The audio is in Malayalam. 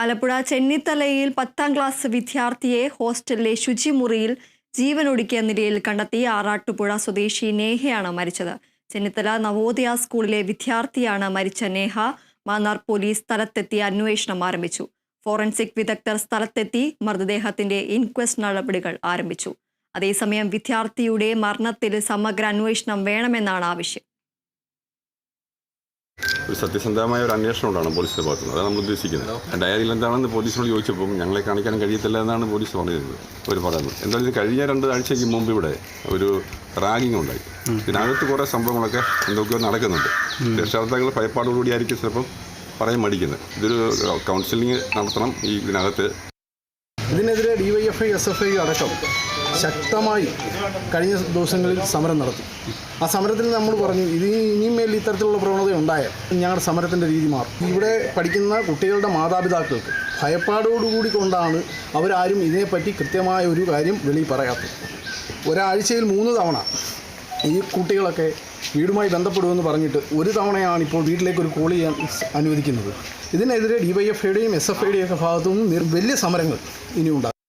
ആലപ്പുഴ ചെന്നിത്തലയിൽ പത്താം ക്ലാസ് വിദ്യാർത്ഥിയെ ഹോസ്റ്റലിലെ ശുചിമുറിയിൽ ജീവനൊടുക്കിയ നിലയിൽ കണ്ടെത്തി ആറാട്ടുപുഴ സ്വദേശി നേഹയാണ് മരിച്ചത്. ചെന്നിത്തല നവോദയ സ്കൂളിലെ വിദ്യാർത്ഥിയാണ് മരിച്ച നേഹ മാന്നാർ പോലീസ് സ്ഥലത്തെത്തി അന്വേഷണം ആരംഭിച്ചു. ഫോറൻസിക് വിദഗ്ധർ സ്ഥലത്തെത്തി മൃതദേഹത്തിന്റെ ഇൻക്വസ്റ്റ് നടപടികൾ ആരംഭിച്ചു. അതേസമയം വിദ്യാർത്ഥിയുടെ മരണത്തിൽ സമഗ്ര അന്വേഷണം വേണമെന്നാണ് ആവശ്യം. ഒരു സത്യസന്ധമായ ഒരു അന്വേഷണം ഉണ്ടാണ് പോലീസിന്റെ ഭാഗത്ത് നിന്ന് അതാണ് നമ്മൾ ഉദ്ദേശിക്കുന്നത്. ഡയറിയിൽ എന്താണെന്ന് പോലീസിനോട് ചോദിച്ചപ്പോൾ ഞങ്ങളെ കാണിക്കാൻ കഴിയത്തില്ല എന്നാണ് പോലീസ് പറഞ്ഞിരുന്നത് അവർ പറയുന്നത് എന്തായാലും കഴിഞ്ഞ രണ്ട് ആഴ്ചയ്ക്ക് മുമ്പ് ഇവിടെ ഒരു റാഗിങ് ഉണ്ടായി. ഇതിനകത്ത് കുറേ സംഭവങ്ങളൊക്കെ എന്തൊക്കെയോ നടക്കുന്നുണ്ട്. രക്ഷാകർത്താക്കൾ ഭയപ്പാടോടുകൂടി ആയിരിക്കും ചിലപ്പം പറയാൻ മടിക്കുന്നത്. ഇതൊരു കൗൺസിലിംഗ് നടത്തണം. ഈ ഇതിനകത്ത് ഇതിനെതിരെ ഡിവൈഎഫ്ഐ എസ് എഫ് ഐ അടക്കം ശക്തമായി കഴിഞ്ഞ ദിവസങ്ങളിൽ സമരം നടത്തി. ആ സമരത്തിൽ നമ്മൾ പറഞ്ഞു ഇത് ഇനിയും മേലിൽ ഇത്തരത്തിലുള്ള പ്രവണത ഉണ്ടായാൽ ഞങ്ങളുടെ സമരത്തിന്റെ രീതി മാറും. ഇവിടെ പഠിക്കുന്ന കുട്ടികളുടെ മാതാപിതാക്കൾക്ക് ഭയപ്പാടോടുകൂടി കൊണ്ടാണ് അവരാരും ഇതിനെപ്പറ്റി കൃത്യമായ ഒരു കാര്യം വെളിയിൽ പറയാത്തത്. ഒരാഴ്ചയിൽ മൂന്ന് തവണ ഈ കുട്ടികളൊക്കെ വീടുമായി ബന്ധപ്പെടുമെന്ന് പറഞ്ഞിട്ട് ഒരു തവണയാണ് ഇപ്പോൾ വീട്ടിലേക്ക് ഒരു കോൾ ചെയ്യാൻ അനുവദിക്കുന്നത്. ഇതിനെതിരെ ഡിവൈഎഫ്ഐയുടെയും എസ് എഫ് ഐയുടെയും ഒക്കെ ഭാഗത്തു നിന്നും വലിയ സമരങ്ങൾ ഇനി ഉണ്ടാകും